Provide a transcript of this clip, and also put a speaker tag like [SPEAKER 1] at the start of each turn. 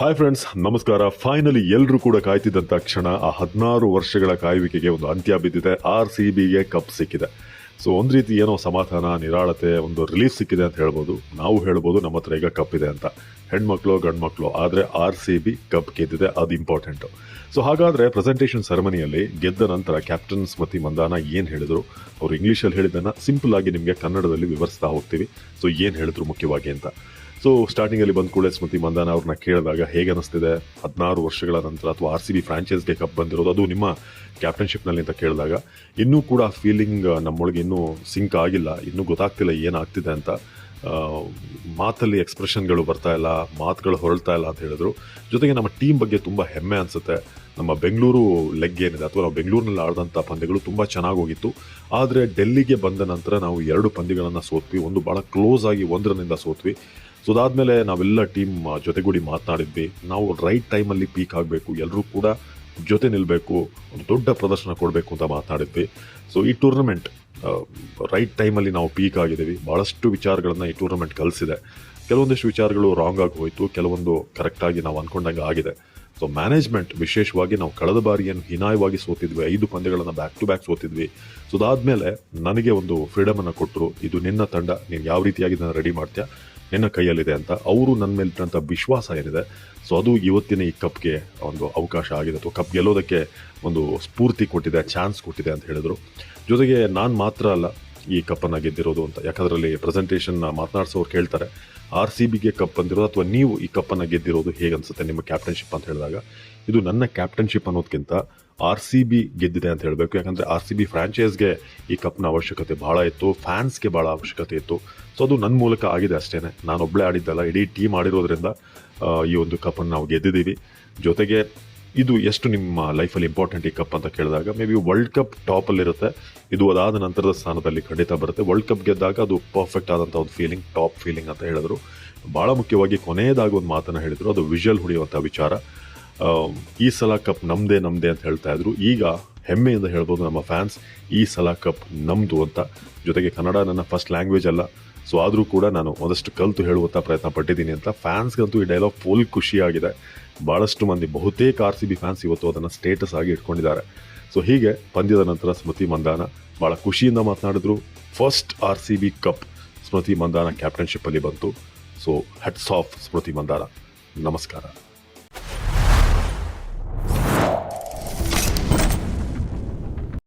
[SPEAKER 1] Hi friends ನಮಸ್ಕಾರ. Finally ಎಲ್ಲರೂ ಕೂಡ ಕಾಯ್ತಿದ್ದಂತ ಕ್ಷಣ ಆ ಹದಿನಾರು ವರ್ಷಗಳ ಕಾಯುವಿಕೆಗೆ ಒಂದು ಅಂತ್ಯ ಬಿದ್ದಿದೆ. ಆರ್ ಸಿ ಬಿಗೆ ಕಪ್ ಸಿಕ್ಕಿದೆ. ಸೊ ಒಂದು ರೀತಿ ಏನೋ ಸಮಾಧಾನ, ನಿರಾಳತೆ, ಒಂದು ರಿಲೀಫ್ ಸಿಕ್ಕಿದೆ ಅಂತ ಹೇಳ್ಬೋದು. ನಾವು ಹೇಳ್ಬೋದು ನಮ್ಮ ಹತ್ರ ಈಗ ಕಪ್ ಇದೆ ಅಂತ. ಹೆಣ್ಮಕ್ಳು, ಗಂಡ್ಮಕ್ಳು, ಆದರೆ ಆರ್ ಸಿ ಬಿ ಕಪ್ ಗೆದ್ದಿದೆ. ಅದು ಇಂಪಾರ್ಟೆಂಟು ಸೊ ಹಾಗಾದ್ರೆ ಪ್ರೆಸೆಂಟೇಷನ್ ಸೆರೆಮನಿಯಲ್ಲಿ ಗೆದ್ದ ನಂತರ ಕ್ಯಾಪ್ಟನ್ ಸ್ಮತಿ ಮಂದಾನ ಏನು ಹೇಳಿದ್ರು? ಅವರು ಇಂಗ್ಲೀಷಲ್ಲಿ ಹೇಳಿದ್ದನ್ನ ಸಿಂಪಲ್ ಆಗಿ ನಿಮಗೆ ಕನ್ನಡದಲ್ಲಿ ವಿವರಿಸ್ತಾ ಹೋಗ್ತೀವಿ. ಸೊ ಏನು ಹೇಳಿದ್ರು ಮುಖ್ಯವಾಗಿ ಅಂತ. ಸೊ ಸ್ಟಾರ್ಟಿಂಗ್ ಅಲ್ಲಿ ಬಂದ ಕೂಡಲೇ ಸ್ಮೃತಿ ಮಂದಾನ ಅವ್ರನ್ನ ಕೇಳಿದಾಗ ಹೇಗೆ ಅನಿಸ್ತಿದೆ? ಹದಿನಾರು ವರ್ಷಗಳ ನಂತರ ಅಥವಾ ಆರ್ ಸಿ ಬಿ ಫ್ರಾಂಚೈಸ್ಗೆ ಕಪ್ ಬಂದಿರೋದು, ಅದು ನಿಮ್ಮ ಕ್ಯಾಪ್ಟನ್ಶಿಪ್ನಲ್ಲಿ ಅಂತ ಕೇಳಿದಾಗ ಇನ್ನೂ ಕೂಡ ಫೀಲಿಂಗ್ ನಮ್ಮೊಳಗೆ ಇನ್ನೂ ಸಿಂಕ್ ಆಗಿಲ್ಲ, ಇನ್ನೂ ಗೊತ್ತಾಗ್ತಿಲ್ಲ ಏನಾಗ್ತಿದೆ ಅಂತ. ಮಾತಲ್ಲಿ ಎಕ್ಸ್ಪ್ರೆಷನ್ಗಳು ಬರ್ತಾ ಇಲ್ಲ, ಮಾತುಗಳು ಹೊರಳ್ತಾ ಇಲ್ಲ ಅಂತ ಹೇಳಿದ್ರು. ಜೊತೆಗೆ ನಮ್ಮ ಟೀಮ್ ಬಗ್ಗೆ ತುಂಬ ಹೆಮ್ಮೆ ಅನಿಸುತ್ತೆ. ನಮ್ಮ ಬೆಂಗಳೂರು ಲೆಗ್ ಏನಿದೆ, ಅಥವಾ ನಾವು ಬೆಂಗಳೂರಿನಲ್ಲಿ ಆಡಿದಂಥ ಪಂದ್ಯಗಳು ತುಂಬ ಚೆನ್ನಾಗಿ ಹೋಗಿತ್ತು. ಆದರೆ ಡೆಲ್ಲಿಗೆ ಬಂದ ನಂತರ ನಾವು ಎರಡು ಪಂದ್ಯಗಳನ್ನು ಸೋತ್ವಿ, ಒಂದು ಭಾಳ ಕ್ಲೋಸ್ ಆಗಿ ಒಂದರನಿಂದ ಸೋತ್ವಿ. ಸೊ ಅದಾದಮೇಲೆ ನಾವೆಲ್ಲ ಟೀಮ್ ಜೊತೆಗೂಡಿ ಮಾತನಾಡಿದ್ವಿ ನಾವು ರೈಟ್ ಟೈಮಲ್ಲಿ ಪೀಕ್ ಆಗಬೇಕು. ಎಲ್ಲರೂ ಕೂಡ ಜೊತೆ ನಿಲ್ಲಬೇಕು ಒಂದು ದೊಡ್ಡ ಪ್ರದರ್ಶನ ಕೊಡಬೇಕು ಅಂತ ಮಾತನಾಡಿದ್ವಿ ಸೊ ಈ ಟೂರ್ನಮೆಂಟ್ ರೈಟ್ ಟೈಮಲ್ಲಿ ನಾವು ಪೀಕ್ ಆಗಿದ್ದೀವಿ. ಭಾಳಷ್ಟು ವಿಚಾರಗಳನ್ನು ಈ ಟೂರ್ನಮೆಂಟ್ ಕಲಿಸಿದೆ. ಕೆಲವೊಂದಿಷ್ಟು ವಿಚಾರಗಳು ರಾಂಗ್ ಆಗಿ ಹೋಯಿತು. ಕೆಲವೊಂದು ಕರೆಕ್ಟಾಗಿ ನಾವು ಅಂದ್ಕೊಂಡಂಗೆ ಆಗಿದೆ. ಸೊ ಮ್ಯಾನೇಜ್ಮೆಂಟ್ ವಿಶೇಷವಾಗಿ ನಾವು ಕಳೆದ ಬಾರಿಯನ್ನು ಹೀನಾಯವಾಗಿ ಸೋತಿದ್ವಿ. ಐದು ಪಂದ್ಯಗಳನ್ನು ಬ್ಯಾಕ್ ಟು ಬ್ಯಾಕ್ ಸೋತಿದ್ವಿ. ಸೊ ಅದಾದಮೇಲೆ ನನಗೆ ಒಂದು ಫ್ರೀಡಮನ್ನು ಕೊಟ್ಟರು ಇದು ನಿನ್ನ ತಂಡ. ನೀನು ಯಾವ ರೀತಿಯಾಗಿ ಇದನ್ನು ರೆಡಿ ಮಾಡ್ತೀಯಾ? ನಿನ್ನ ಕೈಯಲ್ಲಿದೆ ಅಂತ, ಅವರು ನನ್ನ ಮೇಲಿಟ್ಟಂಥ ವಿಶ್ವಾಸ ಏನಿದೆ ಸೊ ಅದು ಇವತ್ತಿನ ಈ ಕಪ್ಗೆ ಒಂದು ಅವಕಾಶ ಆಗಿದೆ. ಅಥವಾ ಕಪ್ ಗೆಲ್ಲೋದಕ್ಕೆ ಒಂದು ಸ್ಫೂರ್ತಿ ಕೊಟ್ಟಿದೆ ಚಾನ್ಸ್ ಕೊಟ್ಟಿದೆ ಅಂತ ಹೇಳಿದ್ರು. ಜೊತೆಗೆ ನಾನು ಮಾತ್ರ ಅಲ್ಲ ಈ ಕಪ್ಪನ್ನು ಗೆದ್ದಿರೋದು ಅಂತ. ಯಾಕಂದ್ರಲ್ಲಿ ಪ್ರೆಸೆಂಟೇಷನ್ನ ಮಾತನಾಡಿಸೋರು ಕೇಳ್ತಾರೆ ಆರ್ ಸಿ ಬಿಗೆ ಕಪ್ ಬಂದಿರೋದು ಅಥವಾ ನೀವು ಈ ಕಪ್ಪನ್ನು ಗೆದ್ದಿರೋದು ಹೇಗೆ ಅನ್ಸುತ್ತೆ ನಿಮ್ಮ ಕ್ಯಾಪ್ಟನ್ಶಿಪ್ ಅಂತ ಹೇಳಿದಾಗ, ಇದು ನನ್ನ ಕ್ಯಾಪ್ಟನ್ಶಿಪ್ ಅನ್ನೋದಕ್ಕಿಂತ ಆರ್ ಸಿ ಬಿ ಗೆದ್ದಿದೆ ಅಂತ ಹೇಳಬೇಕು. ಯಾಕಂದರೆ ಆರ್ ಸಿ ಬಿ ಫ್ರಾಂಚೈಸ್ಗೆ ಈ ಕಪ್ನ ಅವಶ್ಯಕತೆ ಭಾಳ ಇತ್ತು. ಫ್ಯಾನ್ಸ್ಗೆ ಭಾಳ ಅವಶ್ಯಕತೆ ಇತ್ತು. ಸೊ ಅದು ನನ್ನ ಮೂಲಕ ಆಗಿದೆ ಅಷ್ಟೇ ನಾನೊಬ್ಬಳೇ ಆಡಿದ್ದಲ್ಲ. ಇಡೀ ಟೀಮ್ ಆಡಿರೋದ್ರಿಂದ ಈ ಒಂದು ಕಪ್ಪನ್ನು ನಾವು ಗೆದ್ದಿದ್ದೀವಿ ಜೊತೆಗೆ ಇದು ಎಷ್ಟು ನಿಮ್ಮ ಲೈಫಲ್ಲಿ ಇಂಪಾರ್ಟೆಂಟ್ ಈ ಕಪ್ ಅಂತ ಕೇಳಿದಾಗ ಮೇ ಬಿ ವರ್ಲ್ಡ್ ಕಪ್ ಟಾಪಲ್ಲಿರುತ್ತೆ ಇದು ಅದಾದ ನಂತರದ ಸ್ಥಾನದಲ್ಲಿ ಖಂಡಿತ ಬರುತ್ತೆ. ವರ್ಲ್ಡ್ ಕಪ್ ಗೆದ್ದಾಗ ಅದು ಪರ್ಫೆಕ್ಟ್ ಆದಂಥ ಒಂದು ಫೀಲಿಂಗ್ ಟಾಪ್ ಫೀಲಿಂಗ್ ಅಂತ ಹೇಳಿದ್ರು. ಭಾಳ ಮುಖ್ಯವಾಗಿ ಕೊನೆಯದಾಗಿ ಒಂದು ಮಾತನ್ನು ಹೇಳಿದ್ರು. ಅದು ವಿಜುವಲ್ ಹೊಡೆಯುವಂಥ ವಿಚಾರ. ಈ ಸಲ ಕಪ್ ನಮ್ಮದೇ ನಮ್ಮದೇ ಅಂತ ಹೇಳ್ತಾ ಇದ್ರು. ಈಗ ಹೆಮ್ಮೆಯಿಂದ ಹೇಳ್ಬೋದು ನಮ್ಮ ಫ್ಯಾನ್ಸ್, ಈ ಸಲ ಕಪ್ ನಮ್ಮದು ಅಂತ. ಜೊತೆಗೆ ಕನ್ನಡ ನನ್ನ ಫಸ್ಟ್ ಲ್ಯಾಂಗ್ವೇಜ್ ಅಲ್ಲ. ಸೊ ಆದರೂ ಕೂಡ ನಾನು ಒಂದಷ್ಟು ಕಲಿತು ಹೇಳುವಂಥ ಪ್ರಯತ್ನ ಪಟ್ಟಿದ್ದೀನಿ ಅಂತ. ಫ್ಯಾನ್ಸ್ಗಂತೂ ಈ ಡೈಲಾಗ್ ಫುಲ್ ಖುಷಿಯಾಗಿದೆ. ಭಾಳಷ್ಟು ಮಂದಿ, ಬಹುತೇಕ ಆರ್ ಸಿ ಬಿ ಫ್ಯಾನ್ಸ್ ಇವತ್ತು ಅದನ್ನು ಸ್ಟೇಟಸ್ ಆಗಿ ಇಟ್ಕೊಂಡಿದ್ದಾರೆ. ಸೊ ಹೀಗೆ ಪಂದ್ಯದ ನಂತರ ಸ್ಮೃತಿ ಮಂದಾನ ಭಾಳ ಖುಷಿಯಿಂದ ಮಾತನಾಡಿದ್ರು. First R C B cup Smriti Mandhana ಕ್ಯಾಪ್ಟನ್ಶಿಪ್ಪಲ್ಲಿ ಬಂತು. So hats off Smriti Mandhana. ನಮಸ್ಕಾರ.